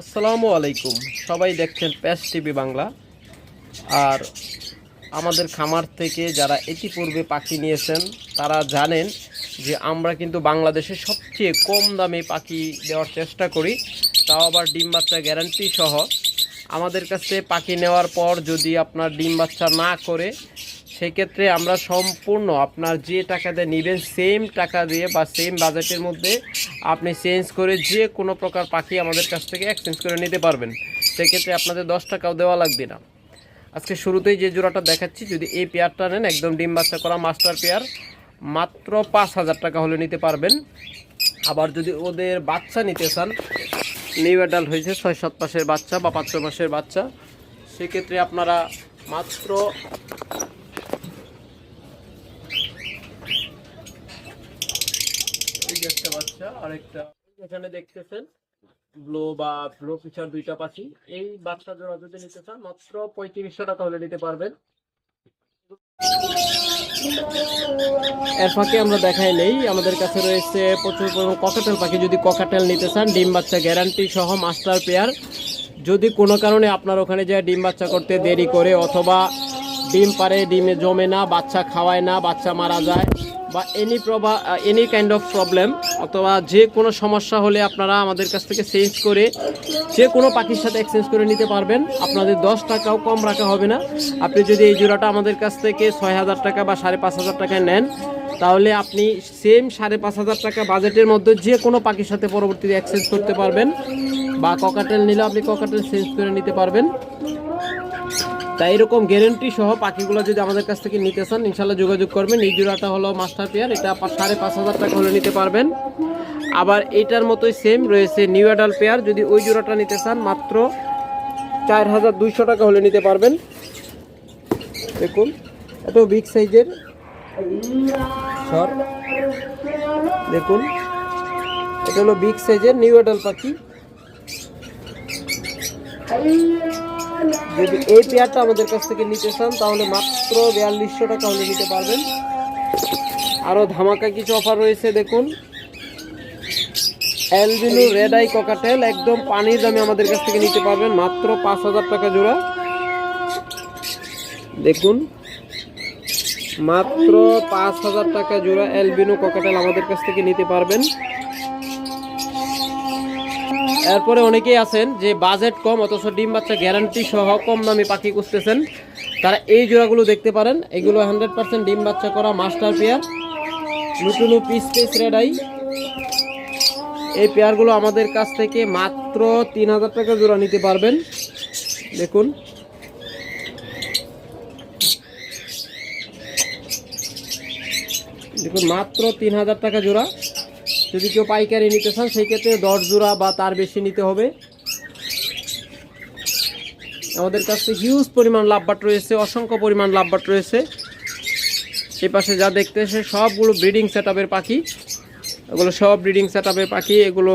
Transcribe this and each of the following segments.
আসসালামু আলাইকুম। সবাই দেখছেন প্যাস টিভি বাংলা। আর আমাদের খামার থেকে যারা ইতিপূর্বে পাখি নিয়েছেন, তারা জানেন যে আমরা কিন্তু বাংলাদেশে সবচেয়ে কম দামে পাখি দেওয়ার চেষ্টা করি। তাও আবার ডিম বাচ্চা গ্যারান্টি সহ। আমাদের কাছে পাখি নেওয়ার পর যদি আপনার ডিম বাচ্চা না করে সেক্ষেত্রে আমরা সম্পূর্ণ আপনার যে টাকা দিয়ে নেবেন সেম টাকা দিয়ে বা সেম বাজেটের মধ্যে আপনি চেঞ্জ করে যে কোনো প্রকার পাখি আমাদের কাছ থেকে এক্সচেঞ্জ করে নিতে পারবেন। সেক্ষেত্রে আপনাদের দশ টাকাও দেওয়া লাগবে না। আজকে শুরুতেই যে জোড়াটা দেখাচ্ছি, যদি এই পেয়ারটা নেন, একদম ডিম বাচ্চা করা মাস্টার পেয়ার, মাত্র পাঁচ হাজার টাকা হলে নিতে পারবেন। আবার যদি ওদের বাচ্চা নিতে চান নিউ অ্যাডাল্ট হয়েছে, ছয় সাত মাসের বাচ্চা বা পাঁচ মাসের বাচ্চা, সেক্ষেত্রে আপনারা মাত্র যে একটা বাচ্চা আরেকটা এখানে দেখতেছেন ব্লো বা ব্লো ফিচার দুইটা পাখি এই বাচ্চা জোড়া যদি নিতে চান মাত্র পঁয়ত্রিশশো টাকা হলে নিতে পারবেন। এর ফাঁকে আমরা দেখাই নেই। আমাদের কাছে রয়েছে প্রচুর পরিমাণ ককাটেল পাখি। যদি ককাটেল নিতে চান ডিম বাচ্চা গ্যারান্টি সহ মাস্টার পেয়ার যদি কোনো কারণে আপনার ওখানে যায় ডিম বাচ্চা করতে দেরি করে অথবা ডিম পারে ডিমে জমে না বাচ্চা খাওয়ায় না বাচ্চা মারা যায় বা এনি প্রভা এনি কাইন্ড অফ প্রবলেম অথবা যে কোনো সমস্যা হলে আপনারা আমাদের কাছ থেকে চেঞ্জ করে যে কোনো পাখির সাথে এক্সচেঞ্জ করে নিতে পারবেন। আপনাদের দশ টাকাও কম রাখা হবে না। আপনি যদি এই জোড়াটা আমাদের কাছ থেকে ছয় হাজার টাকা বা সাড়ে পাঁচ হাজার টাকায় নেন, তাহলে আপনি সেম সাড়ে পাঁচ হাজার টাকা বাজেটের মধ্যে যে কোনো পাখির সাথে পরবর্তীতে এক্সচেঞ্জ করতে পারবেন বা ককাটেল নিলে আপনি ককাটেল চেঞ্জ করে নিতে পারবেন। তাই এরকম গ্যারেন্টি সহ পাখিগুলো যদি আমাদের কাছ থেকে নিতে চান, ইনশাল্লাহ যোগাযোগ করবেন। এই জোড়াটা হলো মাস্টার পেয়ার এটা সাড়ে পাঁচ হাজার টাকা হলে নিতে পারবেন। আবার এইটার মতোই সেম রয়েছে নিউ অ্যাডাল পেয়ার যদি ওই জোড়াটা নিতে চান, মাত্র চার হাজার দুইশো টাকা হলে নিতে পারবেন। দেখুন, এত বিগ সাইজের দেখুন, এটা হলো বিগ সাইজের নিউ অ্যাডাল পাখি। যদি এই পেয়ারটা আমাদের কাছ থেকে নিতে চান, তাহলে মাত্র বিয়াল্লিশশো টাকা হলে নিতে পারবেন। আরও ধামাকা কিছু অফার রয়েছে, দেখুন। অ্যালবিনো রেড আই ককাটেল একদম পানির দামে আমাদের কাছ থেকে নিতে পারবেন, মাত্র পাঁচ হাজার টাকা জোড়া। দেখুন। মাত্র পাঁচ হাজার টাকা জোড়া অ্যালবিনো ককাটেল আমাদের কাছ থেকে নিতে পারবেন। এরপরে অনেকেই আছেন যে বাজেট কম, অথচ ডিম বাচ্চা গ্যারান্টি সহ কম দামে পাখি খুঁজতেছেন। তারা এই জোড়াগুলো দেখতে পারেন। এগুলো হান্ড্রেড পার্সেন্ট ডিম বাচ্চা করা মাস্টার পেয়ার লুটুলু পিস পিস রেডাই এই পেয়ারগুলো আমাদের কাছ থেকে মাত্র তিন হাজার টাকা জোড়া নিতে পারবেন। দেখুন। দেখুন, মাত্র তিন হাজার টাকা জোড়া। যদি কেউ পাইকারি নিতে চান, সেই ক্ষেত্রে দশ জোড়া বা তার বেশি নিতে হবে। আমাদের কাছে হিউজ পরিমাণ লাভবাট রয়েছে, অসংখ্য পরিমাণ লাভবাট রয়েছে। এই পাশে যা দেখতেছে সবগুলো ব্রিডিং সেট পাখি। এগুলো সব ব্রিডিং সেট পাখি। এগুলো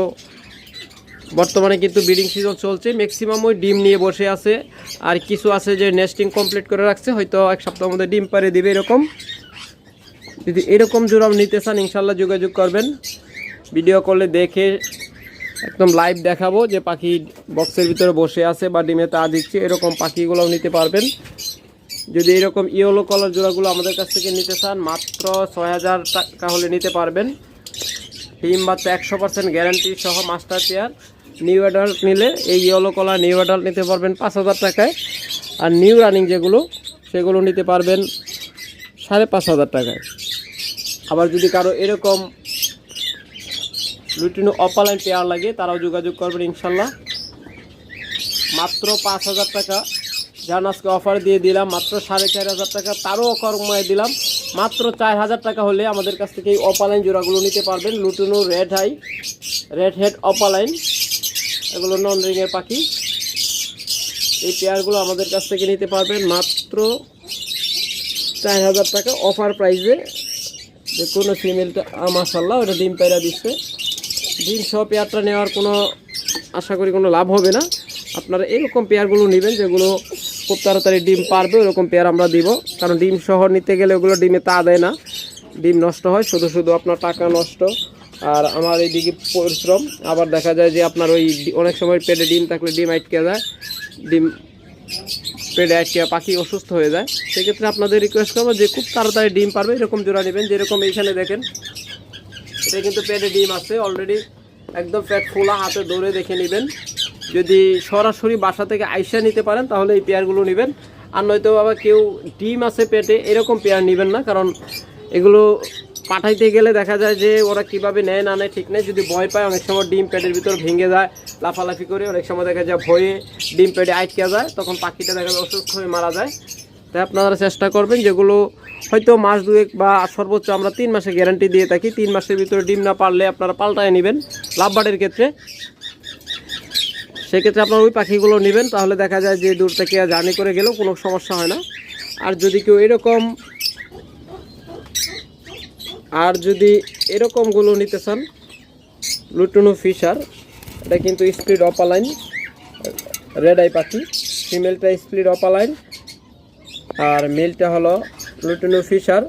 বর্তমানে কিন্তু ব্রিডিং সিজন চলছে। ম্যাক্সিমাম ওই ডিম নিয়ে বসে আছে। আর কিছু আছে যে নেস্টিং কমপ্লিট করে রাখছে, হয়তো এক সপ্তাহের মধ্যে ডিম পারে দিবে এরকম। যদি এরকম জোড়া নিতে চান ইনশাল্লাহ যোগাযোগ করবেন। ভিডিও করলে দেখে একদম লাইভ দেখাবো যে পাখি বক্সের ভিতরে বসে আছে বা ডিমে তা দিচ্ছে, এরকম পাখিগুলোও নিতে পারবেন। যদি এরকম ইয়েলো কালার জোড়াগুলো আমাদের কাছ থেকে নিতে চান, মাত্র ছয় হাজার টাকা হলে নিতে পারবেন। ডিম বাচ্চা একশো পার্সেন্ট গ্যারান্টি সহ মাস্টার চেয়ার নিউ অ্যাডাল্ট নিলে এই ইয়েলো কালার নিউ অ্যাডাল্ট নিতে পারবেন পাঁচ হাজার টাকায়। আর নিউ রানিং যেগুলো, সেগুলো নিতে পারবেন সাড়ে পাঁচ হাজার টাকায়। আবার যদি কারও এরকম লুটিনো অপালাইন পেয়ার লাগে, তারাও যোগাযোগ করবেন ইনশাল্লাহ। মাত্র পাঁচ হাজার টাকা। যান আজকে অফার দিয়ে দিলাম, মাত্র সাড়ে চার হাজার টাকা। তারও কর্মায় দিলাম। মাত্র চার হাজার টাকা হলে আমাদের কাছ থেকে এই অপালাইন জোড়াগুলো নিতে পারবেন। Lutino red high, red head opaline. এগুলো নন রিংয়ের পাখি। এই পেয়ারগুলো আমাদের কাছ থেকে নিতে পারবেন। মাত্র চার হাজার টাকা অফার প্রাইসে যে কোনো ফিমেলটা মাসাল্লাহ ওটা ডিম পায়রা দিচ্ছে। সহ পেয়ারটা নেওয়ার কোনো, আশা করি কোনো লাভ হবে না। আপনারা এরকম পেয়ারগুলো নেবেন যেগুলো খুব তাড়াতাড়ি ডিম পারবে, ওরকম পেয়ার আমরা দিব। কারণ ডিম সহ নিতে গেলে ওগুলো ডিমে তা দেয় না। ডিম নষ্ট হয়, শুধু শুধু আপনার টাকা নষ্ট। আর আমার এইদিকে পরিশ্রম। আবার দেখা যায় যে আপনার ওই অনেক সময় পেটে ডিম থাকলে ডিম আটকে যায়। ডিম পেটে আটকে পাখি অসুস্থ হয়ে যায়। সেক্ষেত্রে আপনাদের রিকোয়েস্ট করব যে খুব তাড়াতাড়ি ডিম পারবে, এরকম জোড়া নেবেন। যেরকম এইখানে দেখেন এটা কিন্তু পেটে ডিম আছে অলরেডি একদম পেট ফোলা হাতে দৌড়ে দেখে নেবেন। যদি সরাসরি বাসা থেকে আইসা নিতে পারেন, তাহলে এই পেয়ারগুলো নেবেন। আর নয়তো বাবা কেউ ডিম আছে পেটে, এরকম পেয়ার নেবেন না, কারণ এগুলো পাঠাইতে গেলে দেখা যায় যে ওরা কীভাবে নেয়, না নেয় ঠিক নেই। যদি ভয় পায়, অনেক সময় ডিম পেটের ভিতর ভেঙে যায়, লাফালাফি করে, অনেক সময় দেখা যায় ভয়ে ডিম পেটে আটকে যায়, তখন পাখিটা দেখা যায় অসুস্থ হয়ে মারা যায়। তাই আপনারা চেষ্টা করবেন যেগুলো হয়তো মাস দুয়েক বা সর্বোচ্চ আমরা তিন মাসে গ্যারান্টি দিয়ে থাকি। তিন মাসের ভিতরে ডিম না পারলে আপনারা পাল্টায় নেবেন লাভবার্ডের ক্ষেত্রে। সেক্ষেত্রে আপনারা ওই পাখিগুলো নেবেন, তাহলে দেখা যায় যে দূর থেকে জার্নি করে গেলেও কোনো সমস্যা হয় না। আর যদি কেউ এরকম আর যদি এরকমগুলো নিতে চান, লুটুনু ফিশার, এটা কিন্তু স্প্লিড অপালাইন, রেড আই পাখি, ফিমেলটা স্প্লিড অপালাইন। আর মেলটা হলো লুটুনু ফিশার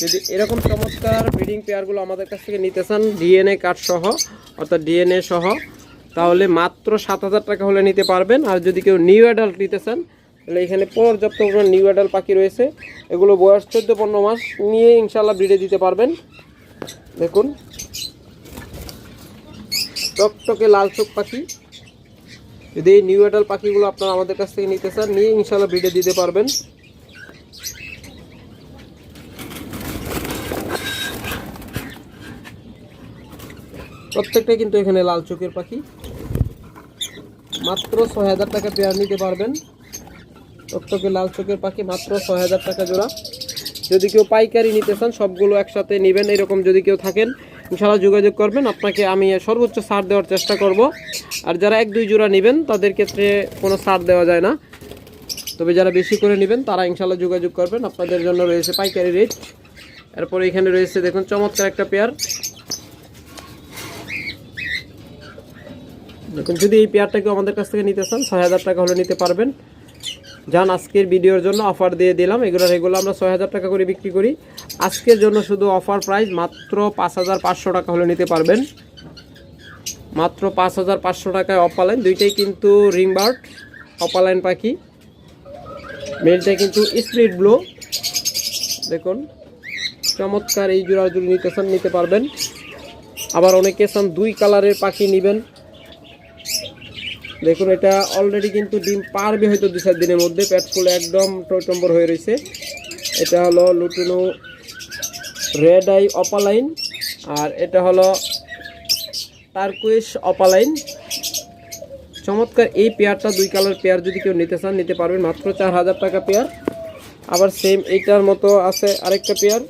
যদি এরকম চমৎকার ব্রিডিং পেয়ারগুলো আমাদের কাছ থেকে নিতে চান ডিএনএ কার্ড সহ, অর্থাৎ ডিএনএ সহ, তাহলে মাত্র সাত হাজার টাকা হলে নিতে পারবেন। আর যদি কেউ নিউ অ্যাডাল্ট নিতে চান, তাহলে এখানে পর্যাপ্ত পরিমাণ নিউ অ্যাডাল্ট পাখি রয়েছে। এগুলো বয়স চোদ্দ পনেরো মাস নিয়ে ইনশাল্লাহ ব্রিডে দিতে পারবেন। দেখুন। টকটকে লাল চোখ পাখি। যদি এই নিউ অ্যাডাল্ট পাখিগুলো আপনারা আমাদের কাছ থেকে নিতে চান, নিয়ে ইনশাল্লাহ ব্রিডে দিতে পারবেন। প্রত্যেকটা কিন্তু এখানে লাল চোখের পাখি। মাত্র ছয় হাজার টাকা পেয়ার নিতে পারবেন। টকটকে লাল চোখের পাখি, মাত্র ছয় হাজার টাকা জোড়া। যদি কেউ পাইকারি নিতে চান, সবগুলো একসাথে নেবেন, এরকম যদি কেউ থাকেন ইনশাল্লাহ যোগাযোগ করবেন। আপনাকে আমি সর্বোচ্চ ছাড় দেওয়ার চেষ্টা করব। আর যারা এক, দুই জোড়া নেবেন, তাদের ক্ষেত্রে কোনো ছাড় দেওয়া যায় না। তবে যারা বেশি করে নেবেন, তারা ইনশাল্লাহ যোগাযোগ করবেন। আপনাদের জন্য রয়েছে পাইকারি রেট। এরপর এখানে রয়েছে, দেখুন, চমৎকার একটা পেয়ার। দেখুন যদি এই পেয়ারটাকে আমাদের কাছ থেকে নিতে চান, ছয় হাজার টাকা হলে নিতে পারবেন। যান, আজকের ভিডিওর জন্য অফার দিয়ে দিলাম। এগুলো এগুলো আমরা ছয় হাজার টাকা করে বিক্রি করি। আজকের জন্য শুধু অফার প্রাইস মাত্র পাঁচ হাজার পাঁচশো টাকা হলে নিতে পারবেন। মাত্র পাঁচ হাজার পাঁচশো টাকায় অপালাইন দুইটাই কিন্তু রিং বার্ড অপালাইন পাখি। মেলটা কিন্তু স্প্লিট ব্লো দেখুন, চমৎকার এই জোড়া জুড়ি নিতে চান, নিতে পারবেন। আবার অনেকে চান দুই কালারের পাখি নেবেন। দেখুন, এটা অলরেডি কিন্তু ডিম পারবে হয়তো দু চার দিনের মধ্যে। পেট ফুলে একদম টয়টম্বর হয়ে রয়েছে। এটা হলো লুটুনু রেড আই অপালাইন। আর এটা হলো টার্কুইশ অপালাইন। চমৎকার, এই পেয়ারটা দুই কালার পেয়ার যদি কেউ নিতে চান, নিতে পারবেন। মাত্র চার হাজার টাকা পেয়ার। আবার সেম এইটার মতো আছে আরেকটা পেয়ার।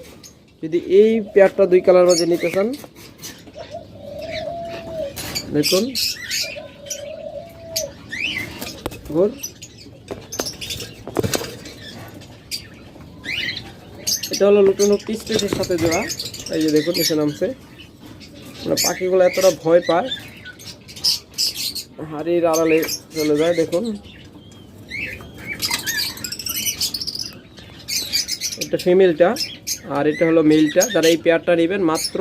যদি এই পেয়ারটা দুই কালার মাঝে নিতে চান, দেখুন। গুড এটা হলো লুটুনো পিসের সাথে জোড়া এই যে দেখুন, এসে নামছে। পাখিগুলো এতটা ভয় পায়। হাড়ির আড়ালে চলে যায়, দেখুন। এটা ফিমেলটা, আর এটা হলো মেলটা। যারা এই পেয়ারটা নেবেন, মাত্র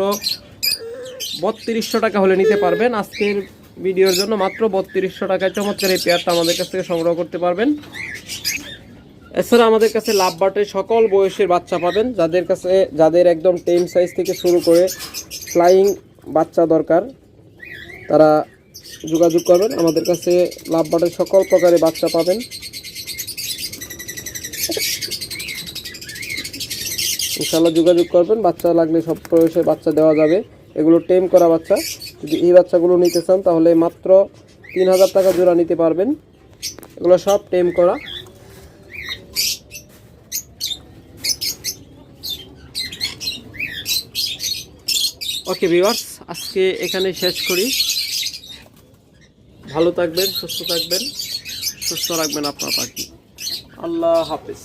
বত্রিশশো টাকা হলে নিতে পারবেন। আজকের ভিডিওর জন্য মাত্র বত্রিশশো টাকায় চমৎকার এই পেয়ারটা আমাদের কাছ থেকে সংগ্রহ করতে পারবেন। এছাড়া আমাদের কাছে লাভ বাটের সকল বয়সের বাচ্চা পাবেন, যাদের কাছে, যাদের একদম টেন সাইজ থেকে শুরু করে ফ্লাইং বাচ্চা দরকার, তারা যোগাযোগ করবেন। আমাদের কাছে লাভ বাটের সকল প্রকারের বাচ্চা পাবেন। ইনশাল্লাহ যোগাযোগ করবেন। বাচ্চা লাগলে সব বয়সের বাচ্চা দেওয়া যাবে। এগুলো টেম করা বাচ্চা। যদি এই বাচ্চাগুলো নিতে চান, তাহলে মাত্র তিন হাজার টাকা জোড়া নিতে পারবেন। এগুলো সব টেম করা। ওকে ভিউয়ার্স, আজকে এখানে শেষ করি। ভালো থাকবেন, সুস্থ থাকবেন, সুস্থ রাখবেন আপনার পাখি। আল্লাহ হাফিজ।